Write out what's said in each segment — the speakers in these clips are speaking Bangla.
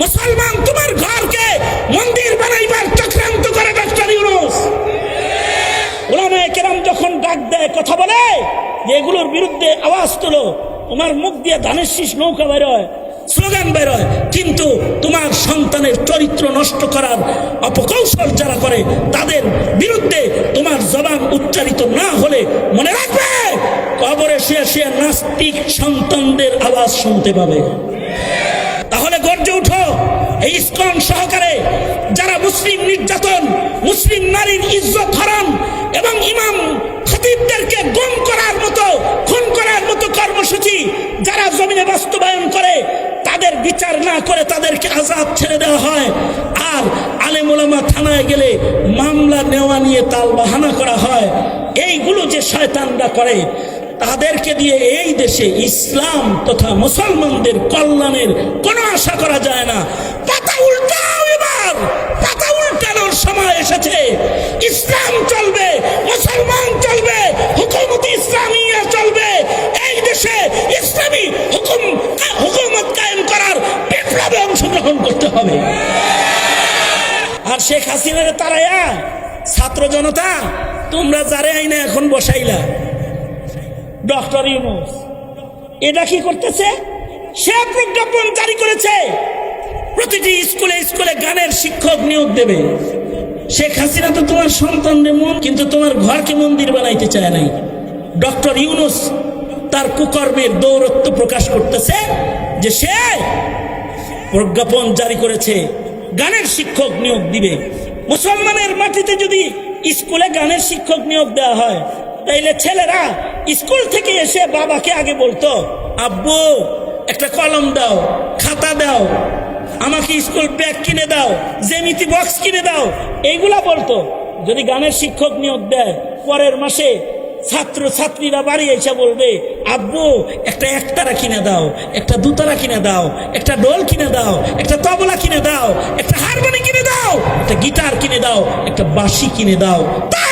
মুসলমান তোমার ঘরকে মন্দির বানাইবার চক্রান্ত করে ডক্টর ইউনুস। ওলামায়ে কেরাম যখন ডাক দেয়, কথা বলে, যে এগুলোর বিরুদ্ধে আওয়াজ তোলো, তোমার মুখ দিয়ে ধানের শীষ নৌকা বের হয় স্লোগান বের হয় কিন্তু তোমার সন্তানের চরিত্র নষ্ট করার অপকৌশল যারা করে, তাদের বিরুদ্ধে তোমার জবান উচ্চারিত না হলে মনে রাখবে, কবরে শুয়ে শুয়ে নাস্তিক সন্তানদের আওয়াজ শুনতে পাবে। এই ইস্কন সহকারে যারা মুসলিম নির্যাতন, মুসলিম নারীর ইজ্জত হরণ এবং ইমাম খতিবদেরকে গম করার মতো, খুন করার মতো কর্মসূচি যারা জমিনে বাস্তবায়ন করে, তাদের বিচার না করে তাদেরকে আজাদ ছেড়ে দেওয়া হয়। আর আলেমুলামা থানায় গেলে মামলা নেওয়া নিয়ে তাল বাহানা করা হয়। এইগুলো যে শয়তানরা করে তাদেরকে দিয়ে এই দেশে ইসলাম তথা মুসলমানদের কল্যাণের কোনো আশা করা যায় না। পাতা উল্টাও এবার পাতা উল্টানোর সময় এসেছে। ইসলাম চলবে, মুসলমান চলবে, হুকুমত ইসলামিয়া চলবে। এই দেশে ইসলামী হুকুম, হুকুমত কায়েম করার বিপ্লবে অংশগ্রহণ করতে হবে। আর শেখ হাসিনার তারাইয়া ছাত্র জনতা, তোমরা যারে আইনে এখন বসাইলা। ডক্টর ইউনুস। এটা কি করতেছে? সে প্রজ্ঞাপন জারি করেছে। প্রতিটি স্কুলে স্কুলে গানের শিক্ষক নিয়োগ দেবে। শেখ হাসিনা তো তোমার সন্তানদের মন, কিন্তু তোমার ঘরকে মন্দির বানাইতে চায় নাই। ডক্টর ইউনুস তার কুকর্মের দৌরত্ব প্রকাশ করতেছে যে সে প্রজ্ঞাপন জারি করেছে, গানের শিক্ষক নিয়োগ দিবে। মুসলমানের মাটিতে যদি স্কুলে গানের শিক্ষক নিয়োগ দেওয়া হয় তাইলে ছেলেরা স্কুল থেকে এসে বাবাকে আগে বলতো, আব্বু, একটা কলম দাও, খাতা দাও, আমাকে স্কুল ব্যাগ কিনে দাও জেমিতি বক্স কিনে দাও। এইগুলা বলতো। যদি গানের শিক্ষক নিয়োগ দেয়, পরের মাসে ছাত্র ছাত্রীরা বাড়ি এসে বলবে, আব্বু, একটা একতারা কিনে দাও, একটা দুতারা কিনে দাও, একটা ডোল কিনে দাও, একটা তবলা কিনে দাও, একটা হারমোনি কিনে দাও, একটা গিটার কিনে দাও, একটা বাঁশি কিনে দাও। হলো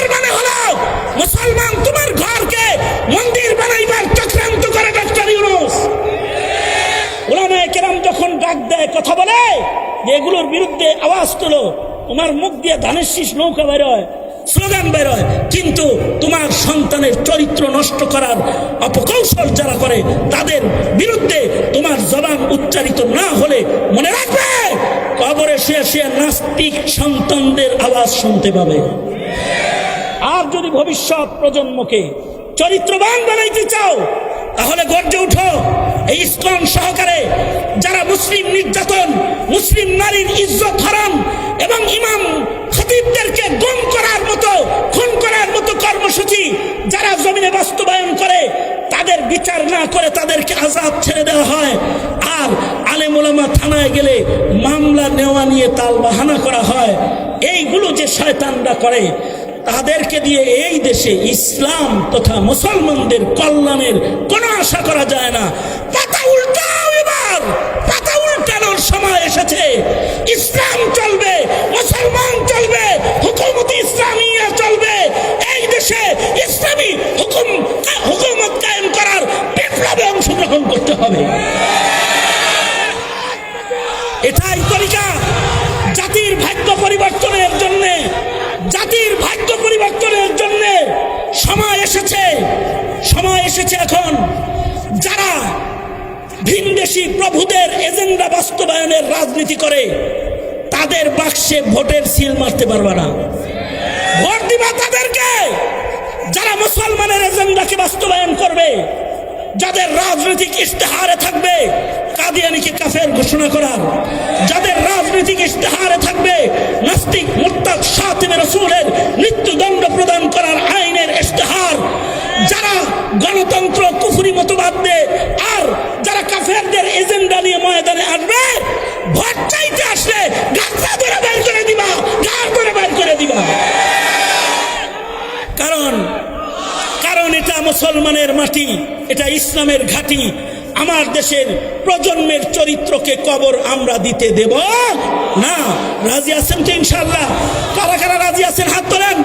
মুসলমান, তোমার ঘরকে মন্দির বানাইবার চক্রান্ত করে ডক্টর ইউনুস। ওলামায়ে কেরাম যখন ডাক দেয়, কথা বলে এগুলোর বিরুদ্ধে আওয়াজ তোলো, তোমার মুখ দিয়ে ধানের শীষ নৌকা বের হয় স্লোগান বের হয় কিন্তু তোমার সন্তানের চরিত্র নষ্ট করার অপকৌশল যারা করে, তাদের বিরুদ্ধে তোমার জবান উচ্চারিত না হলে মনে রাখবে, কবরে শুয়ে শুয়ে নাস্তিক সন্তানদের আওয়াজ শুনতে পাবে। আর যদি ভবিষ্যৎ প্রজন্মকে চরিত্রবান বানাইতে চাও, তাহলে গর্জে উঠো এই ইস্কন সহকারে। যারা মুসলিম নির্যাতন, মুসলিম নারীর ইজ্জত হরণ এবং ইমাম খতিবদেরকে গম করার মতো, খুন করার মতো কর্মসূচি যারা জমিনে বাস্তবায়ন করে, তাদের বিচার না করে তাদেরকে আজাদ ছেড়ে দেওয়া হয়। আর আলেমুলামা থানায় গেলে মামলা নেওয়া নিয়ে তাল বাহানা করা হয়। এইগুলো যে শয়তানরা করে তাদেরকে দিয়ে এই দেশে ইসলাম তথা মুসলমানদের কল্যাণের কোনো আশা করা যায় না। পাতা উল্টাও এবার। পাতা উল্টানোর সময় এসেছে। ইসলাম চলবে, মুসলমান চলবে, হুকুমত ইসলামিয়া চলবে। এই দেশে ইসলামী হুকুম হুকুমত কায়েম করার বিপ্লবে অংশগ্রহণ করতে হবে। সময় এসেছে সময় এসেছে এখন। যারা ভিনদেশি প্রভুদের এজেন্ডা বাস্তবায়নের রাজনীতি করে, তাদের বাক্সে ভোটের সিল মারতে পারবে না। ভোট দিবা তাদেরকে। যারা মুসলমানের এজেন্ডাকে বাস্তবায়ন করবে, যাদের রাজনৈতিক ইশতেহারে থাকবে, কাদিয়ানিকে কাফের ঘোষণা করার। যাদের রাজনৈতিক ইশতেহারে থাকবে, নাস্তিক মুরতাদ সাতিমে রসুলের মৃত্যুদণ্ড প্রদান গণতন্ত্র কুফুরি মতবাদ দেয় আর যারা কাফেরদের এজেন্ডা নিয়ে ময়দানে আসবে, ভোট চাইতে আসলে গাছটা ধরে বের করে দিবা গাছ ধরে বের করে দিবা। কারণ কারণ এটা মুসলমানের মাটি, এটা ইসলামের ঘাঁটি। আমার দেশের প্রজন্মের চরিত্রকে কবর আমরা দিতে দেব না। রাজি আছেন তো ইনশাল্লাহ কারা কারা রাজি আছেন? হাত তোলেন।